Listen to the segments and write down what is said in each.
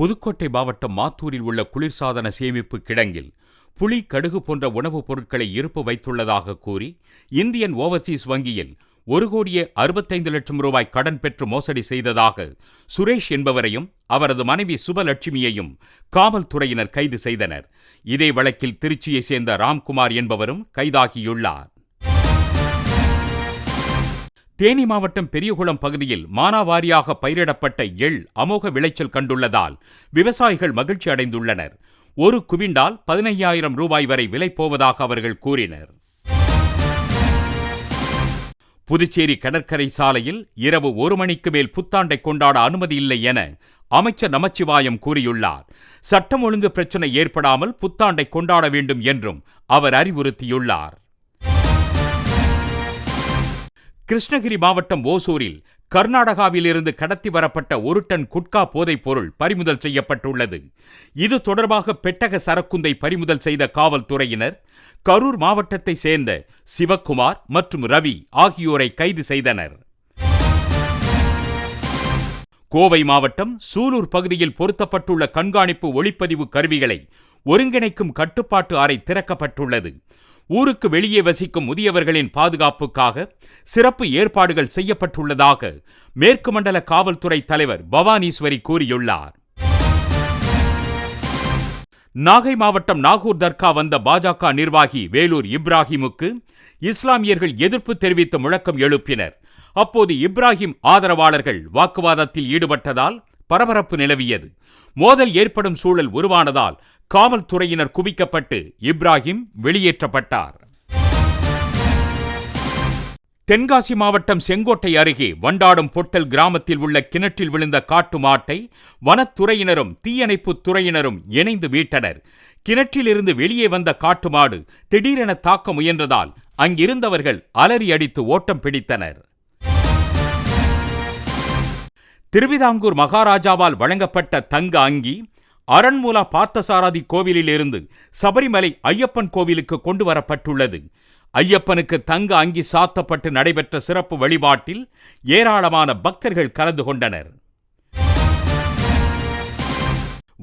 புதுக்கோட்டை மாவட்டம் மாத்தூரில் உள்ள குளிர்சாதன சேமிப்பு கிடங்கில் புளி கடுகு போன்ற உணவுப் பொருட்களை இருப்பு வைத்துள்ளதாக கூறி இந்தியன் ஓவர்சீஸ் வங்கியில் ஒரு கோடியே அறுபத்தைந்து லட்சம் ரூபாய் கடன் பெற்று மோசடி செய்ததாக சுரேஷ் என்பவரையும் அவரது மனைவி சுபலட்சுமியையும் காவல்துறையினர் கைது செய்தனர். இதே வழக்கில் திருச்சியைச் சேர்ந்த ராம்குமார் என்பவரும் கைதாகியுள்ளார். தேனி மாவட்டம் பெரியகுளம் பகுதியில் மானாவாரியாக பயிரிடப்பட்ட எள் அமோக விளைச்சல் கண்டுள்ளதால் விவசாயிகள் மகிழ்ச்சி அடைந்துள்ளனர். ஒரு குவிண்டால் பதினையாயிரம் ரூபாய் வரை விலை போவதாக அவர்கள் கூறினர். புதுச்சேரி கடற்கரை சாலையில் இரவு ஒரு மணிக்கு மேல் புத்தாண்டை கொண்டாட அனுமதி இல்லை என அமைச்சர் நமச்சிவாயம் கூறியுள்ளார். சட்டம் ஒழுங்கு பிரச்சனை ஏற்படாமல் புத்தாண்டை கொண்டாட வேண்டும் என்றும் அவர் அறிவுறுத்தியுள்ளார். கிருஷ்ணகிரி மாவட்டம் ஓசூரில் கர்நாடகாவிலிருந்து கடத்தி வரப்பட்ட ஒரு டன் குட்கா போதைப் பொருள் பறிமுதல் செய்யப்பட்டுள்ளது. இது தொடர்பாக பெட்டக சரக்குந்தை பறிமுதல் செய்த காவல்துறையினர் கரூர் மாவட்டத்தை சேர்ந்த சிவக்குமார் மற்றும் ரவி ஆகியோரை கைது செய்தனர். கோவை மாவட்டம் சூலூர் பகுதியில் பொருத்தப்பட்டுள்ள கண்காணிப்பு ஒளிப்பதிவு கருவிகளை ஒருங்கிணைக்கும் கட்டுப்பாட்டு அறை திறக்கப்பட்டுள்ளது. ஊருக்கு வெளியே வசிக்கும் முதியவர்களின் பாதுகாப்புக்காக சிறப்பு ஏற்பாடுகள் செய்யப்பட்டுள்ளதாக மேற்கு மண்டல காவல்துறை தலைவர் பவானீஸ்வரி கூறியுள்ளார். நாகை மாவட்டம் நாகூர் தர்கா வந்த பாஜக நிர்வாகி வேலூர் இப்ராஹிமுக்கு இஸ்லாமியர்கள் எதிர்ப்பு தெரிவித்து முழக்கம் எழுப்பினர். அப்போது இப்ராஹிம் ஆதரவாளர்கள் வாக்குவாதத்தில் ஈடுபட்டதால் பரபரப்பு நிலவியது. மோதல் ஏற்படும் சூழல் உருவானதால் காவல்துறையினர் குவிக்கப்பட்டு இப்ராஹிம் வெளியேற்றப்பட்டார். தென்காசி மாவட்டம் செங்கோட்டை அருகே வண்டாடும் பொட்டல் கிராமத்தில் உள்ள கிணற்றில் விழுந்த காட்டு மாட்டை வனத்துறையினரும் தீயணைப்பு துறையினரும் இணைந்து மீட்டனர். கிணற்றிலிருந்து வெளியே வந்த காட்டு மாடு திடீரென தாக்க முயன்றதால் அங்கிருந்தவர்கள் அலறி அடித்து ஓட்டம் பிடித்தனர். திருவிதாங்கூர் மகாராஜாவால் வழங்கப்பட்ட தங்க அங்கி அரண்மூலா பார்த்தசாரதி கோவிலிலிருந்து சபரிமலை ஐயப்பன் கோவிலுக்கு கொண்டு வரப்பட்டுள்ளது ஐயப்பனுக்கு தங்க அங்கி சாத்தப்பட்டு நடைபெற்ற சிறப்பு வழிபாட்டில் ஏராளமான பக்தர்கள் கலந்து கொண்டனர்.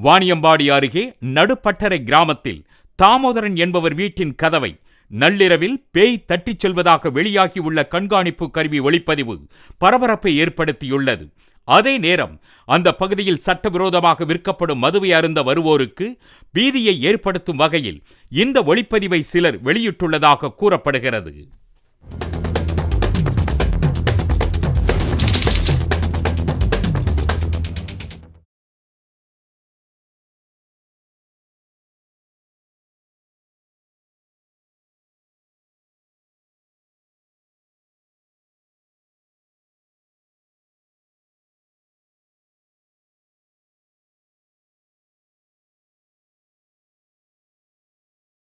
வாணியம்பாடி அருகே நடுப்பட்டறை கிராமத்தில் தாமோதரன் என்பவர் வீட்டின் கதவை நள்ளிரவில் பேய் தட்டிச் செல்வதாக வெளியாகியுள்ள கண்காணிப்பு கருவி ஒளிப்பதிவு பரபரப்பை ஏற்படுத்தியுள்ளது. அதே நேரம் அந்த பகுதியில் சட்டவிரோதமாக விற்கப்படும் மதுவை அருந்த வருவோருக்கு பீதியை ஏற்படுத்தும் வகையில் இந்த ஒளிப்பதிவை சிலர் வெளியிட்டுள்ளதாக கூறப்படுகிறது.